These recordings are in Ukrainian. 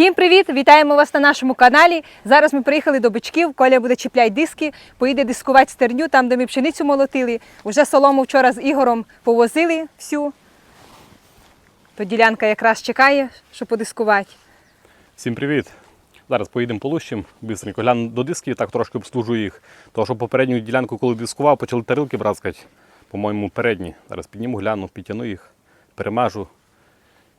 Всім привіт! Вітаємо вас на нашому каналі. Зараз ми приїхали до бичків. Коля буде чіпляти диски, поїде дискувати стерню, там, де ми пшеницю молотили. Уже солому вчора з Ігором повозили всю. То ділянка якраз чекає, щоб подискувати. Всім привіт! Зараз поїдемо полущим, бистренько гляну до дисків, так трошки обслужу їх. Тому що попередню ділянку, коли дискував, почали тарілки браскати. По-моєму, передні. Зараз підніму, гляну, підтягну їх, перемажу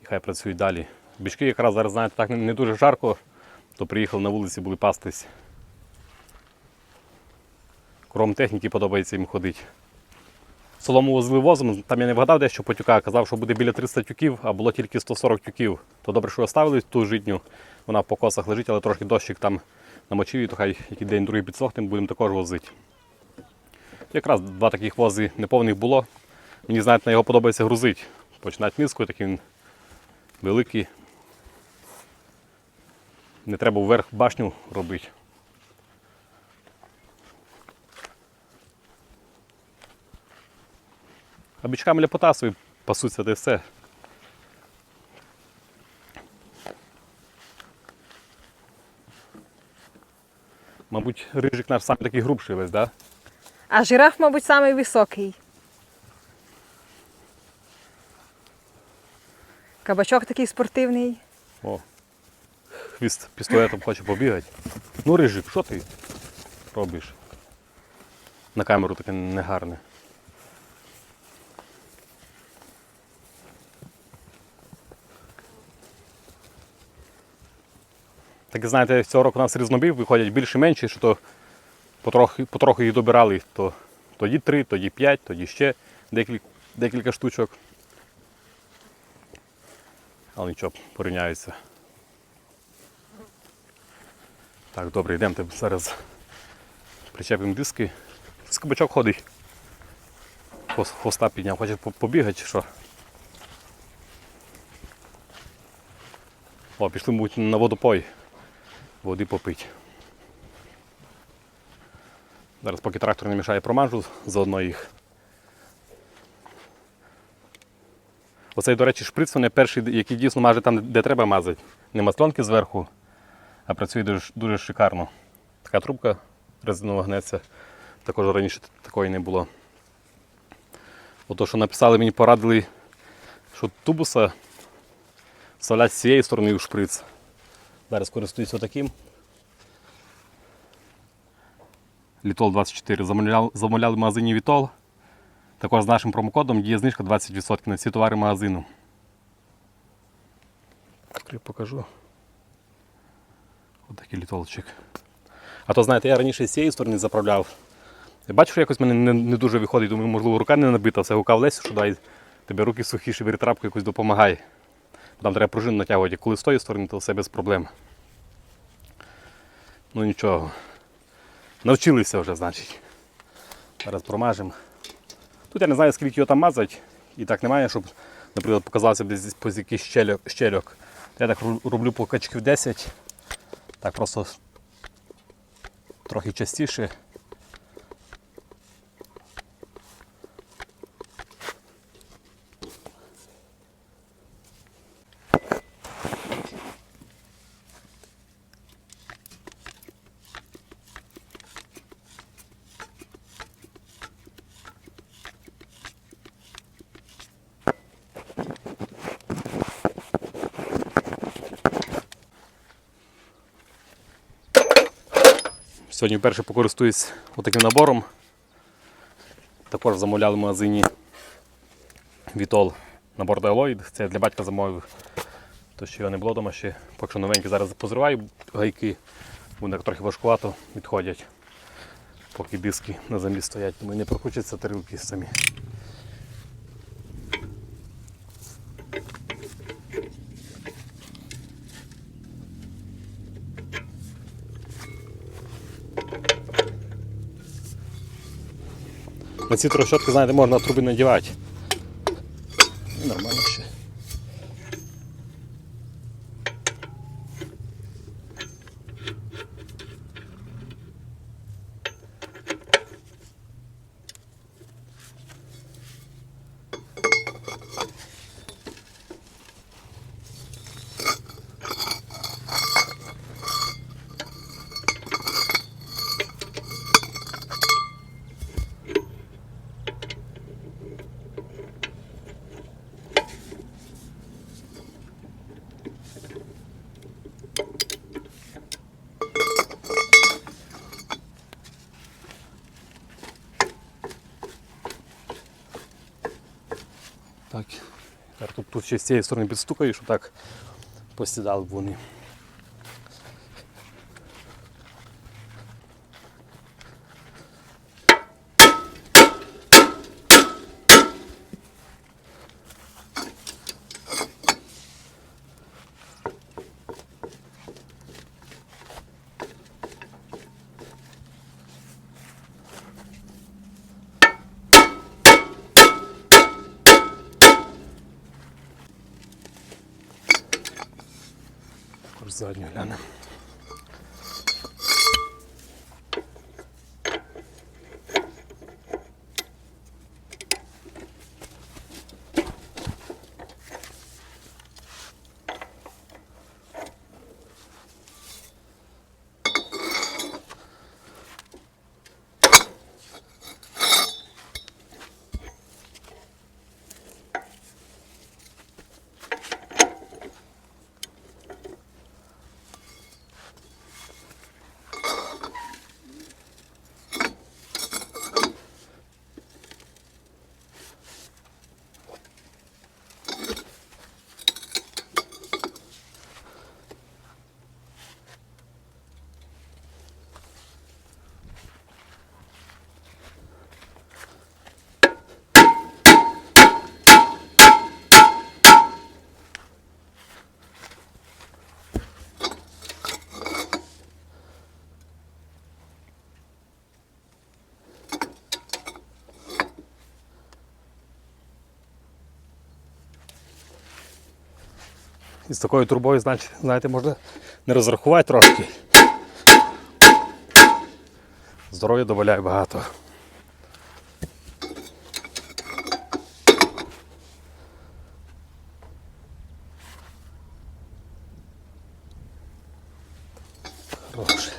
і хай працюють далі. Бички якраз зараз, знаєте, так не- дуже жарко, то приїхали на вулиці, були пастись. Кром техніки подобається їм ходити. Солому возили возом, там я не вгадав дещо потюка, казав, що буде біля 300 тюків, а було тільки 140 тюків. То добре, що оставили ту житню, вона в покосах лежить, але трошки дощик там намочив, і то хай який день другий підсохне, будемо також возити. Якраз два таких вози неповних було. Мені, знаєте, на його подобається грузити. Починати низькою, такий він великий. Не треба вверх башню робити. А бичками ляпота собі пасуться, де все. Мабуть, рижик наш саме такий грубший весь, да? А жираф, мабуть, самий високий. Кабачок такий спортивний. О, хвіст пістолетом хоче побігати. Ну, рижик, що ти робиш? На камеру таке негарне. Так знаєте, цього року у нас різнобів виходять більше менші, що то потрохи, потрохи їх добирали. То, тоді три, тоді п'ять, тоді ще декілька, декілька штучок. Але нічого, порівняються. Так, добре, йдемо зараз причепимо диски. Скобачок ходить. Хвос- Хвоста підняв, хоче побігати чи що. О, пішли, мабуть, на водопой. Води попить. Зараз поки трактор не мішає, промажу заодно їх. Оцей, до речі, шприц вони перший, який дійсно маже там, де треба мазати. Не маслонки зверху, а працює дуже, дуже шикарно. Така трубка резинова гнеться. Також раніше такої не було. Ото, що написали, мені порадили, що тубуса вставлять з цієї сторони у шприц. Зараз користуюся таким. Літол 24. Замовляли, замовляли в магазині Вітол. Також з нашим промокодом діє знижка 20% на всі товари магазину. Покажу. Ось такий літолчик. А то знаєте, я раніше з цієї сторони заправляв. Бачу, що якось мене не, не дуже виходить. Думаю, можливо, рука не набита, все гукав Лесю, що дай тебе руки сухіші, бери якось допомагай. Там треба пружину натягувати. Коли з тої сторони, то все без проблем. Ну нічого. Навчилися вже, значить. Зараз промажемо. Тут я не знаю, скільки його там мазати. І так немає, щоб, наприклад, показався десь якийсь щельок. Я так роблю по качків 10. Так просто трохи частіше. Сьогодні вперше покористуюсь отаким набором. Також замовляли в магазині Вітол набор Dialoid. Це я для батька замовив. То що його не було вдома ще. Поки що новенький зараз позриваю гайки. Вони трохи важкувато відходять. Поки диски на землі стоять, тому і не прокручаться тарілки самі. На ці трощотки, знаєте, можна труби надівати. І Нормально ще. Тут ще з цієї сторони підстукаю, отак так посідали б вони. Також задню глянемо. І з такою трубою, знаєте, можна не розрахувати трошки. Здоров'я доволяє багато. Хороше.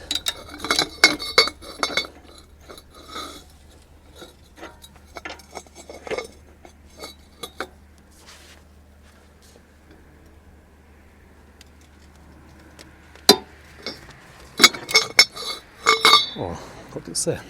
О, от і все.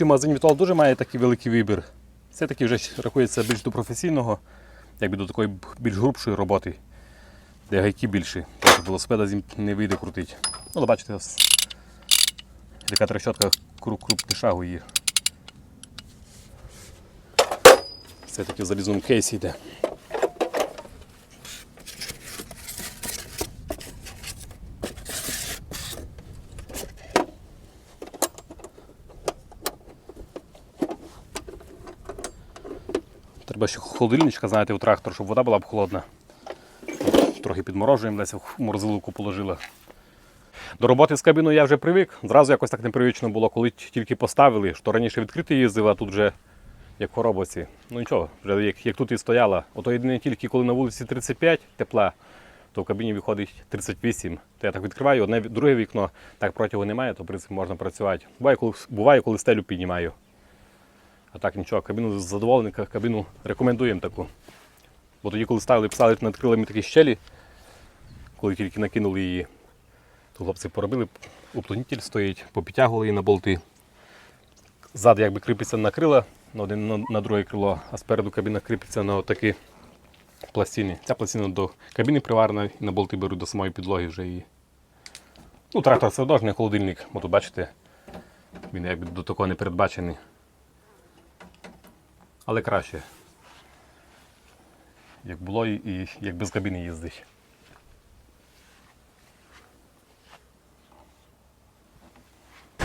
Ключів магазин Вітол дуже має такий великий вибір. Це такий вже рахується більш до професійного, якби до такої більш грубшої роботи, де гайки більші. Велосипеда з ним не вийде крутити. Ну, але бачите, така трещотка круп, крупніша у її. Це таки в залізному кейсі йде. Треба ще холодильничка, знаєте, у трактор, щоб вода була б холодна. Трохи підморожуємо, Леся в морозилку положила. До роботи з кабіною я вже привик. Зразу якось так непривично було, коли тільки поставили, що раніше відкритий їздив, а тут вже як в коробоці. Ну нічого, вже як, як тут і стояла. Ото єдине тільки коли на вулиці 35 тепла, то в кабіні виходить 38. То я так відкриваю, одне друге вікно, так протягу немає, то в принципі можна працювати. Буває, коли, буває, коли стелю піднімаю. А так нічого, кабіну задоволений, кабіну рекомендуємо таку. Бо тоді, коли ставили, писали над крилами такі щелі, коли тільки накинули її, то хлопці поробили, уплотнитель стоїть, попідтягували її на болти. Зад якби кріпиться на крила, на один на, друге крило, а спереду кабіна кріпиться на такі пластини. Ця пластина до кабіни приварена і на болти беруть до самої підлоги вже її. Ну, трактор це одно не холодильник, бо тут бачите, він якби до такого не передбачений. Але краще. Як було і, і як без кабіни їздить.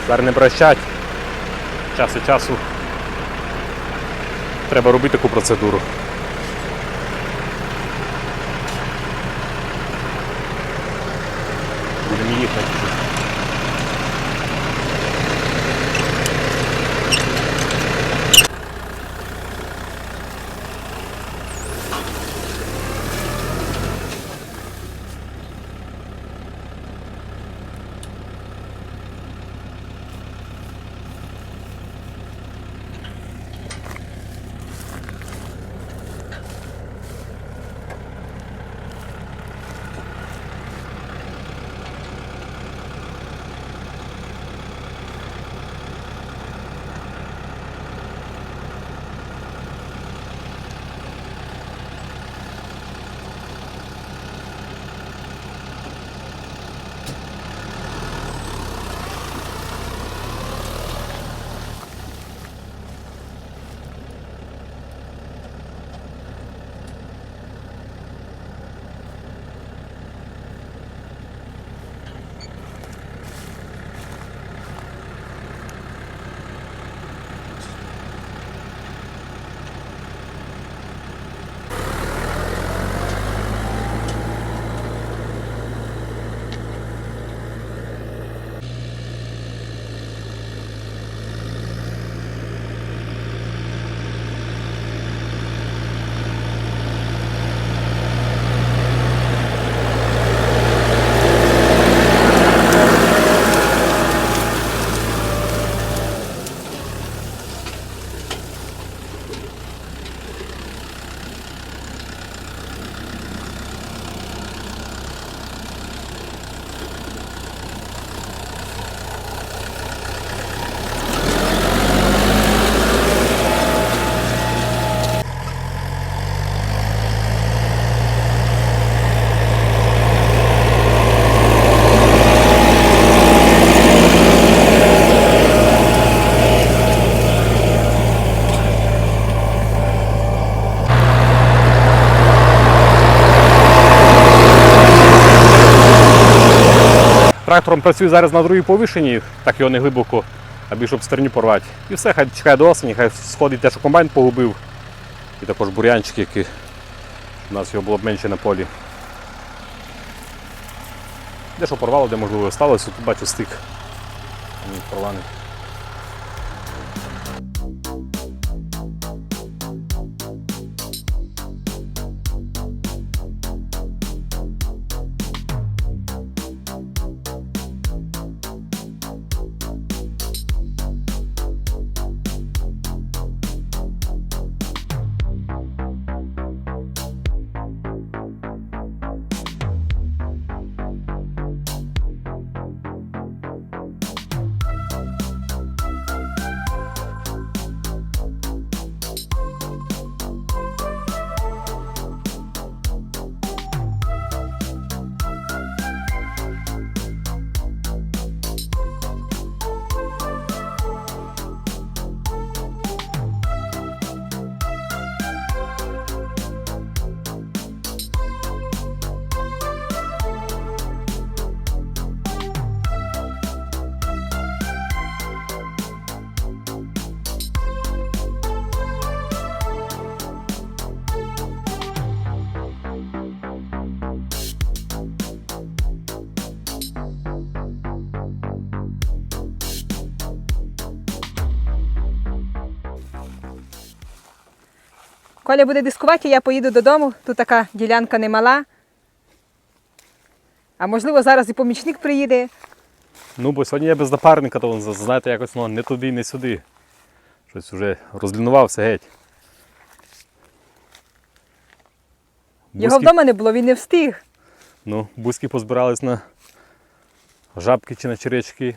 Зараз не прощать. Час від часу треба робити таку процедуру. Трактором працюю зараз на другій повишенні, так його не глибоко, аби щоб стерню порвати. І все, хай чекає до осені, хай сходить те, що комбайн погубив. І також бур'янчики, які у нас його було б менше на полі. Де що порвало, де можливо сталося, тут бачу стик. Порваний. Коля буде дискувати, я поїду додому. Тут така ділянка немала. А можливо, зараз і помічник приїде. Ну, бо сьогодні я без напарника, то знаєте, якось ну, не туди, не сюди. Щось вже розлінувався геть. Його вдома не було, він не встиг. Ну, бузьки позбирались на жабки чи на черечки.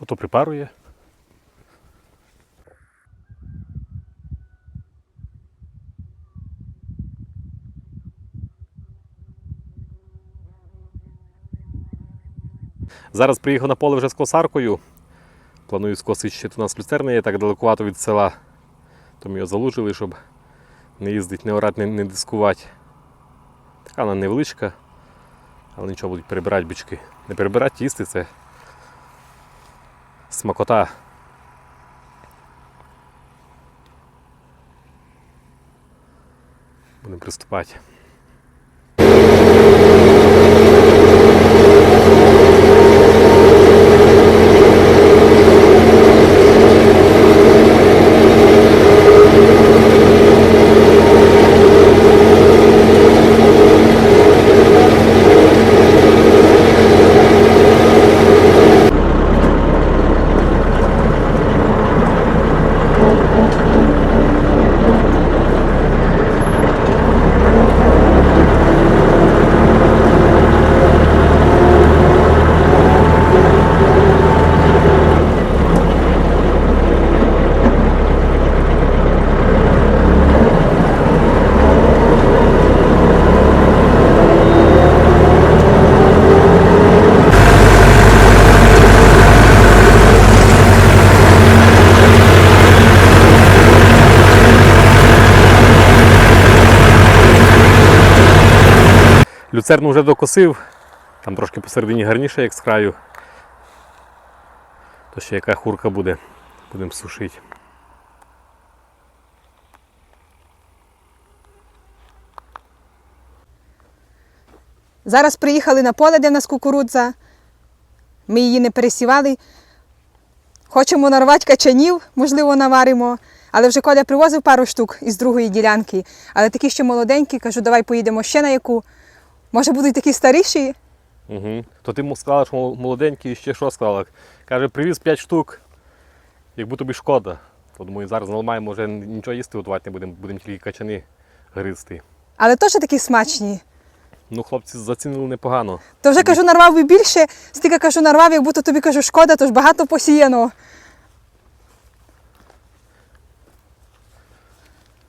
Ото припарує. Зараз приїхав на поле вже з косаркою. Планую скосити ще тут у нас люцерна є так далекувато від села. То ми його залужили, щоб не їздити, не орати, не, не дискувати. Така вона невеличка, але нічого будуть перебирати бички. Не перебирати, їсти це смакота. Будемо приступати. Люцерну вже докосив, там трошки посередині гарніше, як з краю. То ще яка хурка буде, будемо сушити. Зараз приїхали на поле, де в нас кукурудза. Ми її не пересівали. Хочемо нарвати качанів, можливо, наваримо. Але вже Коля привозив пару штук із другої ділянки. Але такі ще молоденькі, кажу, давай поїдемо ще на яку. Може, будуть такі старіші. Угу. То ти сказала, що молоденький, і ще що сказала? Каже, привіз 5 штук, якби тобі шкода. То думаю, зараз наламаємо, вже нічого їсти готувати не будемо, будемо тільки качани гризти. Але теж такі смачні. Ну, хлопці зацінили непогано. То вже кажу, нарвав би більше, стільки кажу, нарвав, як будто тобі кажу, шкода, то ж багато посіяно.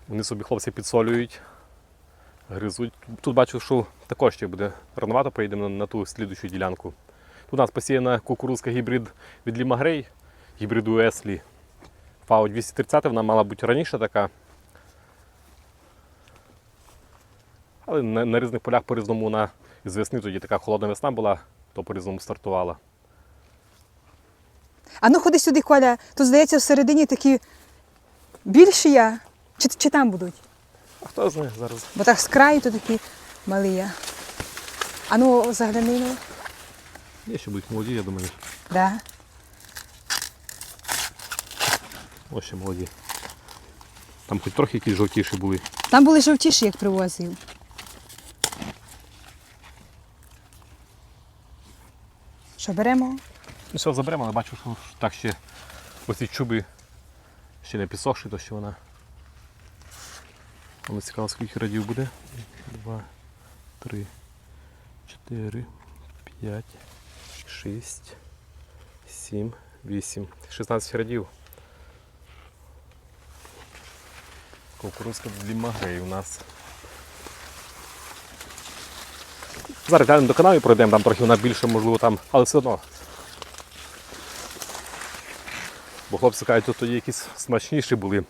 Вони собі хлопці підсолюють, гризуть. Тут бачу, що також ще буде рановато, поїдемо на, ту слідущу ділянку. Тут у нас посіяна кукурузка гібрид від Лімагрей, гібриду Еслі. ФАО 230 вона мала бути раніше така. Але на, на різних полях по-різному вона з весни тоді така холодна весна була, то по-різному стартувала. А ну ходи сюди, Коля. Тут, здається, всередині такі більші я. Чи, чи там будуть? А хто знає зараз? Бо так з краю то такі малі. А ну загляни. ну. Є ще будуть молоді, я думаю. Да. Ось ще молоді. Там хоч трохи якісь жовтіші були. Там були жовтіші, як привозив. Що беремо? Ну все, заберемо, але бачу, що так ще оці чуби ще не підсохші, то ще вона. Але цікаво, скільки радів буде. Два, три, чотири, п'ять, шість, сім, вісім. 16 радів. Кукурузка Лімагрей у нас. Зараз глянемо до каналу і пройдемо, там трохи вона більше, можливо, там, але все одно. Бо хлопці кажуть, тут тоді якісь смачніші були.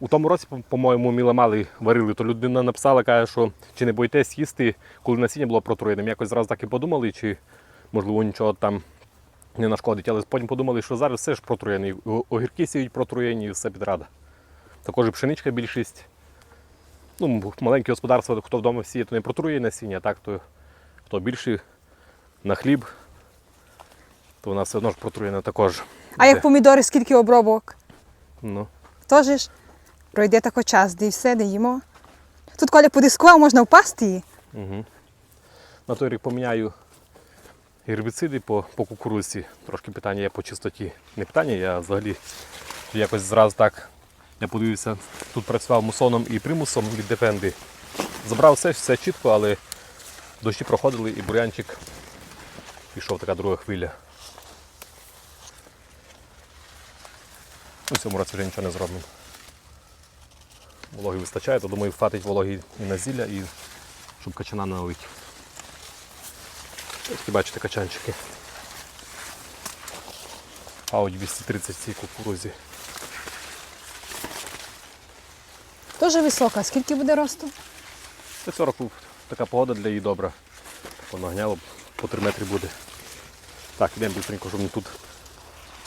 У тому році, по- по-моєму, міламали варили, то людина написала, каже, що чи не боїтесь їсти, коли насіння було протруєним. Якось зразу так і подумали, чи можливо нічого там не нашкодить. Але потім подумали, що зараз все ж протруєне. Огірки сіють протруєні і все підрада. Також і пшеничка більшість. Ну, маленькі господарства, хто вдома сіє, то не протрує насіння, а так то хто більше на хліб, то вона все одно ж протруєна також. А як помідори, скільки обробок? Ну. Тож ж пройде тако час, де все, де. Тут Коля подискував, можна впасти. Угу. На той рік поміняю гербіциди по, по кукурудзі. Трошки питання є по чистоті. Не питання, я взагалі якось зразу так. Я подивився, тут працював мусоном і примусом від Депенди. Забрав все, все чітко, але дощі проходили і бурянчик пішов така друга хвиля. У цьому році вже нічого не зробимо. Вологи вистачає, то думаю, хватить вологи і на зілля, і щоб качана не. Ось бачите качанчики. Ау 230 цій кукурузі. Дуже висока. Скільки буде росту? Це цього року така погода для її добра. Воно гняло по 3 метри буде. Так, йдемо быстренько, щоб не тут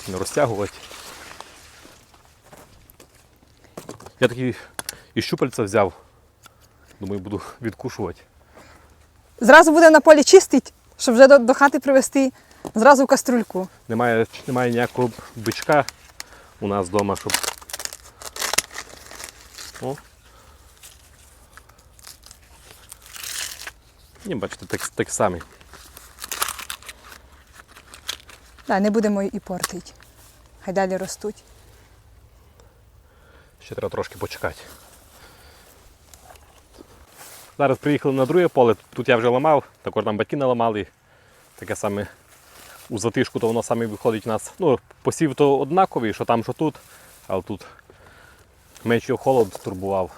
не розтягувати. Я такий і щупальця взяв. Думаю, буду відкушувати. Зразу буде на полі чистить, щоб вже до, до хати привезти зразу в каструльку. Немає, немає ніякого бичка у нас вдома, щоб. О. Ні, бачите, так, так самі. Да, не будемо і портити. Хай далі ростуть. Ще треба трошки почекати. Зараз приїхали на друге поле, тут я вже ламав, також там батьки наламали. Таке саме у затишку, то воно саме виходить у нас. Ну, посів то однаковий, що там, що тут, але тут менше холод турбував.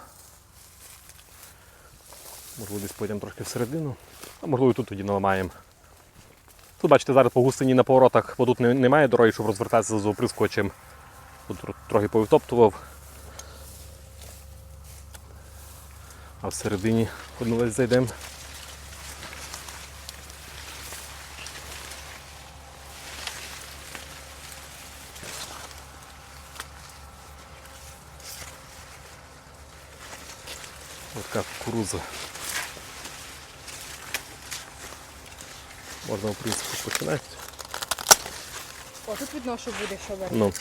Можливо, десь потім трошки всередину, а можливо і тут тоді наламаємо. Тут, бачите, зараз по густині на поворотах, бо тут немає дороги, щоб розвертатися з оприскувачем. Тут трохи повитоптував. А всередині одну зайдемо. Ось така кукуруза. Можна, в принципі, починати. О, тут видно, що буде, що буде. Ну,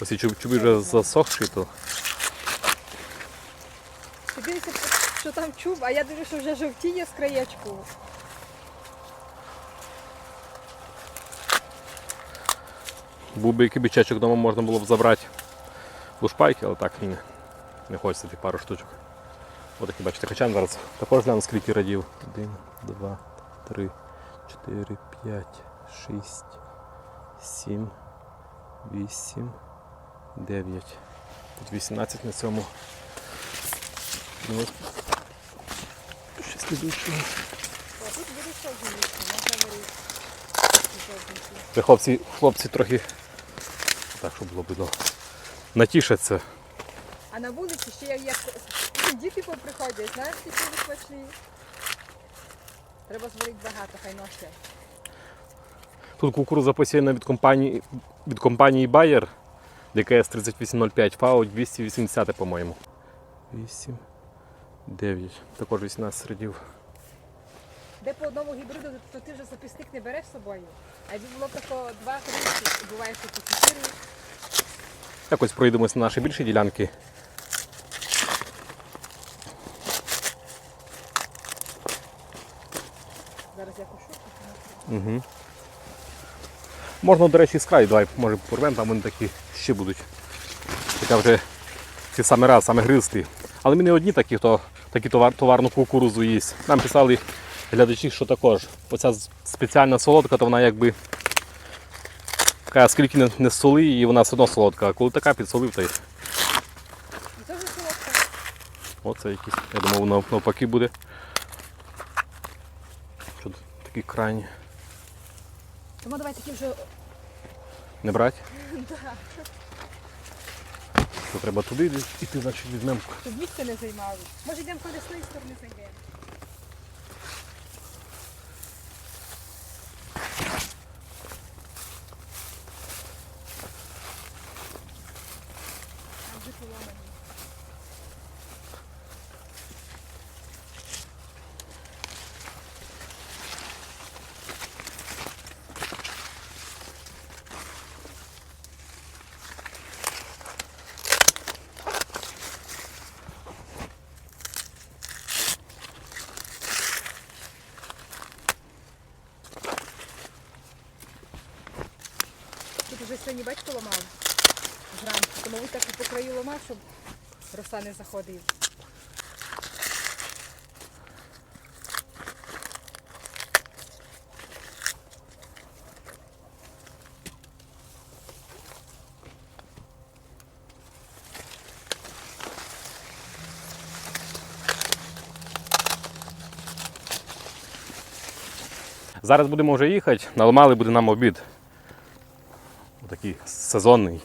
ось ці чуб- чуби вже засохші, то дивишся, що там чуб, а я дивлюся, що вже жовтіє з краєчку. був би який бичачок вдома можна було б забрати лушпайки, але так не, не хочеться тих пару штучок. Ось такий, бачите, качан зараз також гляну, скільки радів. Один, два, три, чотири, п'ять, шість, сім, вісім, дев'ять. Тут 18 на цьому. Слідуючого. Тут буде жовтіше, можна вирізати. Це хлопці, хлопці трохи так, щоб було видно. Натішаться. А на вулиці ще як, як діти поприходять, знаєш, які смачні. Треба зварити багато, хай носять. Тут кукурудза посіяна від компанії, від компанії Bayer, ДКС 3805, ФАО 280, по-моєму. 8, 9, також 18 середів. Де по одному гібриду, то ти вже записник не береш з собою. А якби було тако два кришки, буває, що по чотири. Якось пройдемось на наші більші ділянки. Зараз я кошу. Угу. Можна, до речі, з краю, давай, може порвемо, там вони такі ще будуть. Така вже ці саме раз, саме гристи. Але ми не одні такі, хто такі товар, товарну кукурузу їсть. Нам писали глядачі, що також оця спеціальна солодка, то вона якби така, скільки не, не соли, і вона все одно солодка. А коли така підсолив, то й оце якийсь. Я думав, воно навпаки буде. Що такі крайні. Тому давай такі вже Не брати? То треба туди йти, значить візьмемо. Тут місце не займали. Може йдемо тої сторони зайдемо. Там вже поломані. Тут вже сьогодні батько ламав зранку, тому ось так і по краю ламав, щоб роса не заходив. Зараз будемо вже їхати, наламали буде нам обід. Такий сезонний.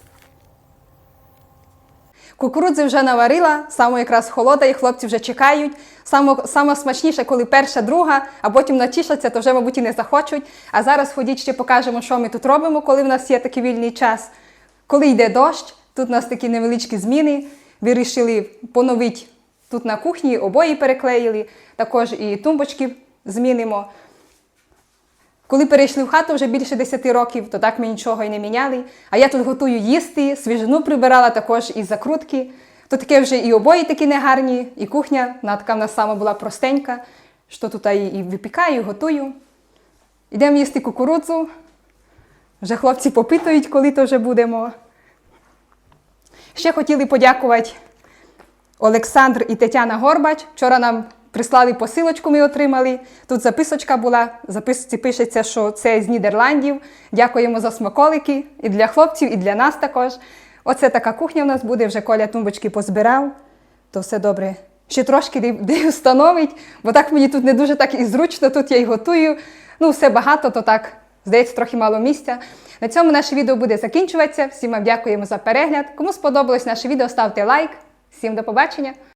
Кукурудзи вже наварила, саме якраз холода, і хлопці вже чекають. Саме, саме смачніше, коли перша, друга, а потім натішаться, то вже, мабуть, і не захочуть. А зараз ходіть ще покажемо, що ми тут робимо, коли в нас є такий вільний час. Коли йде дощ, тут у нас такі невеличкі зміни. Вирішили поновити тут на кухні, обої переклеїли, також і тумбочки змінимо. Коли перейшли в хату вже більше 10 років, то так ми нічого і не міняли. А я тут готую їсти, свіжину прибирала також і закрутки. То таке вже і обої такі негарні, і кухня, вона така в нас сама була простенька, що тут і випікаю, і готую. Йдемо їсти кукурудзу. Вже хлопці попитують, коли то вже будемо. Ще хотіли подякувати Олександр і Тетяна Горбач. Вчора нам прислали посилочку, ми отримали. Тут записочка була. В записці пишеться, що це з Нідерландів. Дякуємо за смаколики і для хлопців, і для нас також. Оце така кухня в нас буде, вже Коля тумбочки позбирав. То все добре. Ще трошки де, встановить, бо так мені тут не дуже так і зручно, тут я і готую. Ну, все багато, то так, здається, трохи мало місця. На цьому наше відео буде закінчуватися. Всім вам дякуємо за перегляд. Кому сподобалось наше відео, ставте лайк. Всім до побачення!